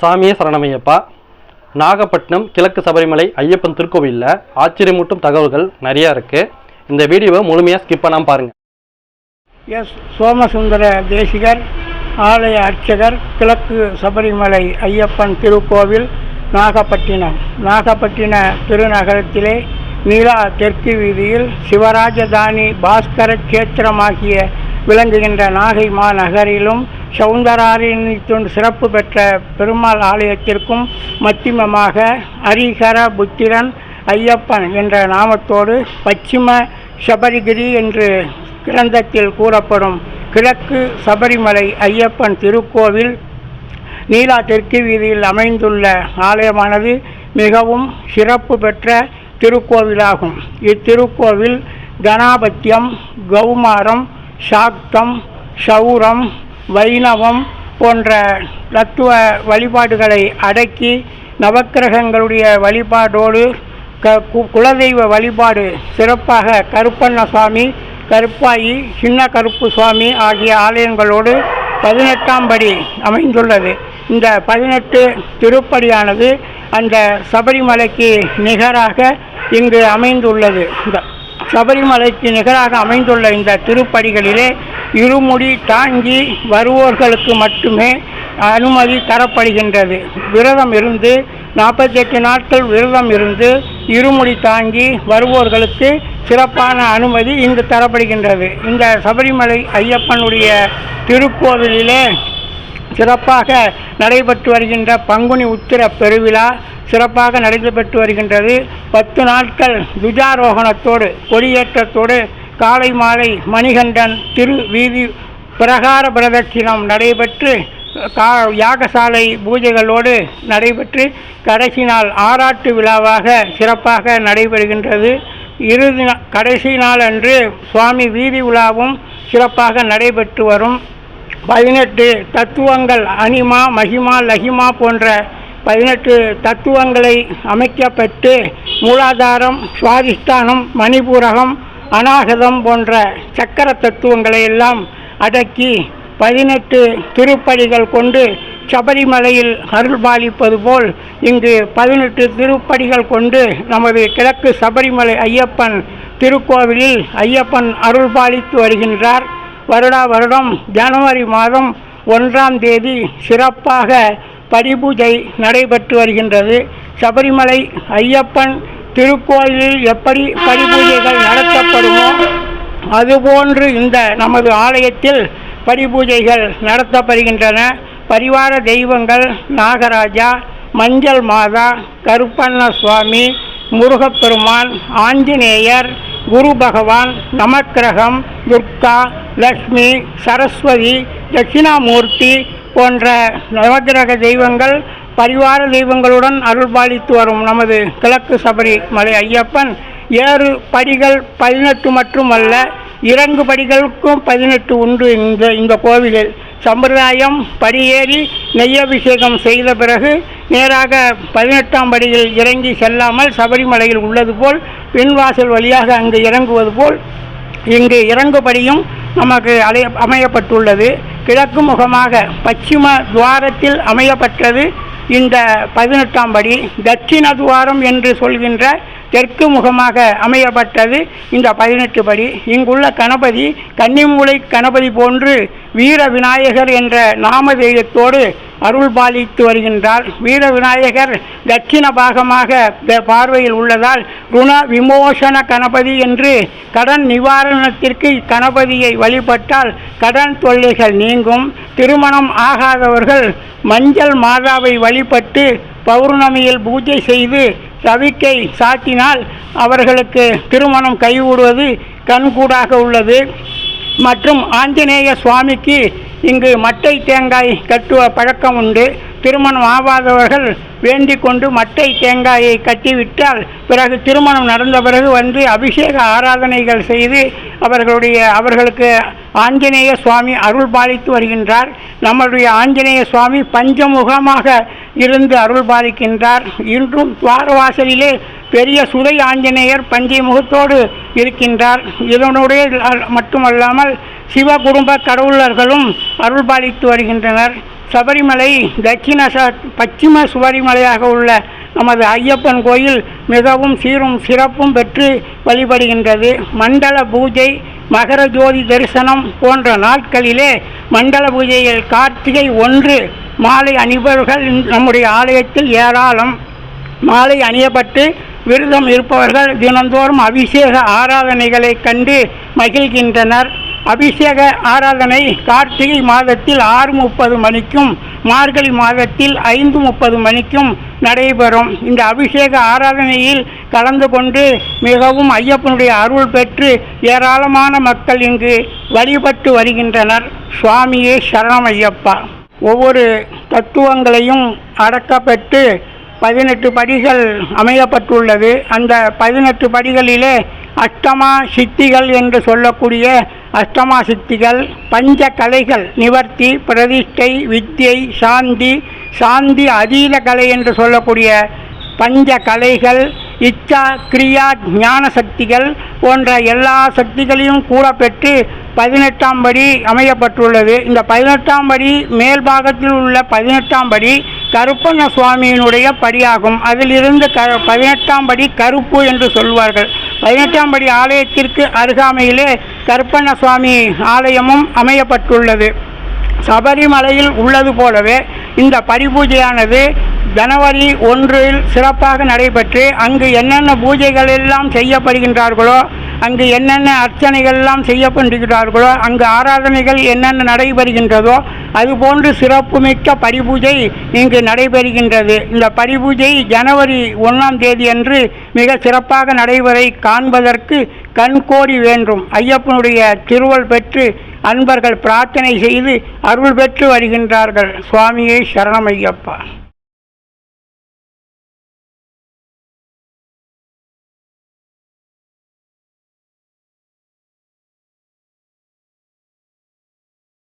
சாமியே சரணமையப்பா. நாகப்பட்டினம் கிழக்கு சபரிமலை ஐயப்பன் திருக்கோவிலில் ஆச்சரியமூட்டும் தகவல்கள் நிறையா இருக்குது இந்த வீடியோவை முழுமையாக ஸ்கிப் பண்ணாமல் பாருங்கள் எஸ். சோமசுந்தர தேசிகர் ஆலய அர்ச்சகர் கிழக்கு சபரிமலை ஐயப்பன் திருக்கோவில் நாகப்பட்டினம். நாகப்பட்டின திருநகரத்திலே நீலா தெற்கு வீதியில் சிவராஜதானி பாஸ்கர கேத்திரமாகிய விளங்குகின்ற நாகை மாநகரிலும் சௌந்தராரண்யத்துடன் சிறப்பு பெற்ற பெருமாள் ஆலயத்திற்கும் மத்தியமமாக ஹரிஹர புத்திரன் ஐயப்பன் என்ற நாமத்தோடு பச்சிம சபரிகிரி என்று கிரந்தத்தில் கூறப்படும் கிழக்கு சபரிமலை ஐயப்பன் திருக்கோவில் நீலா தெற்கு வீதியில் அமைந்துள்ள ஆலயமானது மிகவும் சிறப்பு பெற்ற திருக்கோவிலாகும். இத்திருக்கோவில் கணாபத்தியம் கௌமாரம் சாக்தம் சௌரம் வைணவம் போன்ற தத்துவ வழிபாடுகளை அடக்கி நவக்கிரகங்களுடைய வழிபாடோடு க கு- குலதெய்வ வழிபாடு சிறப்பாக கருப்பண்ணசாமி கருப்பாயி சின்ன கருப்பு சுவாமி ஆகிய ஆலயங்களோடு பதினெட்டாம் படி அமைந்துள்ளது. இந்த பதினெட்டு திருப்படியானது அந்த சபரிமலைக்கு நிகராக இங்கு அமைந்துள்ளது. இந்த சபரிமலைக்கு நிகராக அமைந்துள்ள இந்த திருப்படிகளிலே இருமுடி தாங்கி வருவோர்களுக்கு மட்டுமே அனுமதி தரப்படுகின்றது. விரதம் இருந்து நாற்பத்தெட்டு நாட்கள் விரதம் இருந்து இருமுடி தாங்கி வருவோர்களுக்கு சிறப்பான அனுமதி இங்கு தரப்படுகின்றது. இந்த சபரிமலை ஐயப்பனுடைய திருக்கோவிலிலே சிறப்பாக நடைபெற்று வருகின்ற பங்குனி உத்திர பெருவிழா சிறப்பாக நடைபெற்று வருகின்றது. பத்து நாட்கள் துஜாரோகணத்தோடு கொடியேற்றத்தோடு காலை மாலை மணிகண்டன் திரு வீதி பிரகார பிரதட்சிணம் நடைபெற்று கா யாகசாலை பூஜைகளோடு நடைபெற்று கடைசி நாள் ஆராட்டு விழாவாக சிறப்பாக நடைபெறுகின்றது. இறுதி கடைசி நாள் அன்று சுவாமி வீதி உலாவும் சிறப்பாக நடைபெற்று வரும். பதினெட்டு தத்துவங்கள் அனிமா மகிமா லஹிமா போன்ற பதினெட்டு தத்துவங்களை அமைக்கப்பட்டு மூலாதாரம் சுவாதிஷ்டானம் மணிபூரகம் அநாகதம் போன்ற சக்கர தத்துவங்களை எல்லாம் அடக்கி பதினெட்டு திருப்படிகள் கொண்டு சபரிமலையில் அருள்பாலிப்பது போல் இங்கு பதினெட்டு திருப்படிகள் கொண்டு நமது கிழக்கு சபரிமலை ஐயப்பன் திருக்கோவிலில் ஐயப்பன் அருள்பாலித்து வருகின்றார். வருடா வருடம் ஜனவரி மாதம் ஒன்றாம் தேதி சிறப்பாக படிபூஜை நடைபெற்று வருகின்றது. சபரிமலை ஐயப்பன் திருக்கோயிலில் எப்படி படிபூஜைகள் நடத்தப்படுமோ அதுபோன்று இந்த நமது ஆலயத்தில் படிபூஜைகள் நடத்தப்படுகின்றன. பரிவார தெய்வங்கள் நாகராஜா மஞ்சள் மாதா கருப்பண்ண சுவாமி முருகப்பெருமான் ஆஞ்சநேயர் குரு பகவான் நமக்கிரகம் துர்கா லக்ஷ்மி சரஸ்வதி தட்சிணாமூர்த்தி போன்ற நவகிரக தெய்வங்கள் பரிவார தெய்வங்களுடன் அருள்பாலித்து வரும் நமது கிழக்கு சபரி மலை ஐயப்பன் ஏறு படிகள் பதினெட்டு மட்டுமல்ல இறங்கு படிகளுக்கும் பதினெட்டு உண்டு இந்த இந்த கோவிலில். சம்பிரதாயம் படியேறி நெய்யபிஷேகம் செய்த பிறகு நேராக பதினெட்டாம் படியில் இறங்கி செல்லாமல் சபரிமலையில் உள்ளது போல் பின்வாசல் வழியாக அங்கு இறங்குவது போல் இங்கு இறங்குபடியும் நமக்கு அலைய அமையப்பட்டுள்ளது. கிழக்கு முகமாக பச்சிம துவாரத்தில் அமையப்பட்டது இந்த பதினெட்டாம் படி தட்சிண துவாரம் என்று சொல்கின்ற தெற்கு முகமாக அமையப்பட்டது இந்த பதினெட்டு படி இங்குள்ள கணபதி கன்னிமூலை கணபதி போன்று வீர விநாயகர் என்ற நாமதேயத்தோடு அருள் பாலித்து வருகின்றார். வீர விநாயகர் தட்சிண பாகமாக பார்வையில் உள்ளதால் ருண விமோசன கணபதி என்று கடன் நிவாரணத்திற்கு கணபதியை வழிபட்டால் கடன் தொல்லைகள் நீங்கும். திருமணம் ஆகாதவர்கள் மஞ்சள் மாதாவை வழிபட்டு பௌர்ணமியில் பூஜை செய்து தவிக்கை சாத்தினால் அவர்களுக்கு திருமணம் கைவிடுவது கண்கூடாக உள்ளது. மற்றும் ஆஞ்சநேய சுவாமிக்கு இங்கு மட்டை தேங்காய் கட்டுவ பழக்கம் உண்டு. திருமணம் ஆவாதவர்கள் வேண்டிக் கொண்டு மட்டை தேங்காயை கட்டிவிட்டால் பிறகு திருமணம் நடந்த பிறகு வந்து அபிஷேக ஆராதனைகள் செய்து அவர்களுடைய அவர்களுக்கு ஆஞ்சநேய சுவாமி அருள் பாலித்து வருகின்றார். நம்முடைய ஆஞ்சநேய சுவாமி பஞ்சமுகமாக இருந்து அருள் பாலிக்கின்றார். இன்றும் துவாரவாசலிலே பெரிய சுதை ஆஞ்சநேயர் பஞ்சை முகத்தோடு இருக்கின்றார். இதனுடைய மட்டுமல்லாமல் சிவ குடும்ப கடவுளர்களும் அருள்பாலித்து வருகின்றனர். சபரிமலை தட்சிண ச பச்சிம சுவரிமலையாக உள்ள நமது ஐயப்பன் கோயில் மிகவும் சீரும் சிறப்பும் பெற்று வழிபடுகின்றது. மண்டல பூஜை மகர ஜோதி தரிசனம் போன்ற நாட்களிலே மண்டல பூஜையில் கார்த்திகை ஒன்று மாலை அணிபவர்கள் நம்முடைய ஆலயத்தில் ஏராளம். மாலை அணியப்பட்டு விரதம் இருப்பவர்கள் தினந்தோறும் அபிஷேக ஆராதனைகளை கண்டு மகிழ்கின்றனர். அபிஷேக ஆராதனை கார்த்திகை மாதத்தில் ஆறு முப்பது மணிக்கும் மார்கழி மாதத்தில் ஐந்து முப்பது மணிக்கும் நடைபெறும். இந்த அபிஷேக ஆராதனையில் கலந்து கொண்டு மிகவும் ஐயப்பனுடைய அருள் பெற்று ஏராளமான மக்கள் இங்கு வழிபட்டு வருகின்றனர். சுவாமியே சரணம் ஐயப்பா. ஒவ்வொரு தத்துவங்களையும் அடக்கப்பட்டு பதினெட்டு படிகள் அமையப்பட்டுள்ளது. அந்த பதினெட்டு படிகளிலே அஷ்டமா சித்திகள் என்று சொல்லக்கூடிய அஷ்டமா சித்திகள் பஞ்ச கலைகள் நிவர்த்தி பிரதிஷ்டை வித்யை சாந்தி சாந்தி அதீத கலை என்று சொல்லக்கூடிய பஞ்ச கலைகள் இச்சா கிரியா ஞான சக்திகள் போன்ற எல்லா சக்திகளையும் கூட பெற்று பதினெட்டாம் படி அமையப்பட்டுள்ளது. இந்த பதினெட்டாம் படி மேல் பாகத்தில் உள்ள பதினெட்டாம் படி கருப்பண்ண சுவாமியினுடைய படியாகும். அதிலிருந்து க பதினெட்டாம் படி கருப்பு என்று சொல்வார்கள். பதினெட்டாம் படி ஆலயத்திற்கு அருகாமையிலே கருப்பண்ண சுவாமி ஆலயமும் அமையப்பட்டுள்ளது. சபரிமலையில் உள்ளது போலவே இந்த பரிபூஜையானது ஜனவரி ஒன்றில் சிறப்பாக நடைபெற்று அங்கு என்னென்ன பூஜைகள் எல்லாம் செய்யப்படுகின்றார்களோ அங்கு என்னென்ன அர்ச்சனைகள் எல்லாம் செய்யப்படுகிறார்களோ அங்கு ஆராதனைகள் என்னென்ன நடைபெறுகின்றதோ அதுபோன்று சிறப்புமிக்க பரிபூஜை இங்கு நடைபெறுகின்றது. இந்த பரிபூஜை ஜனவரி ஒன்றாம் தேதி அன்று மிக சிறப்பாக நடைபெறை காண்பதற்கு கண்கோடி வேண்டும். ஐயப்பனுடைய திருவள் பெற்று அன்பர்கள் பிரார்த்தனை செய்து அருள் பெற்று வருகின்றார்கள். சுவாமியே சரணமையப்பா.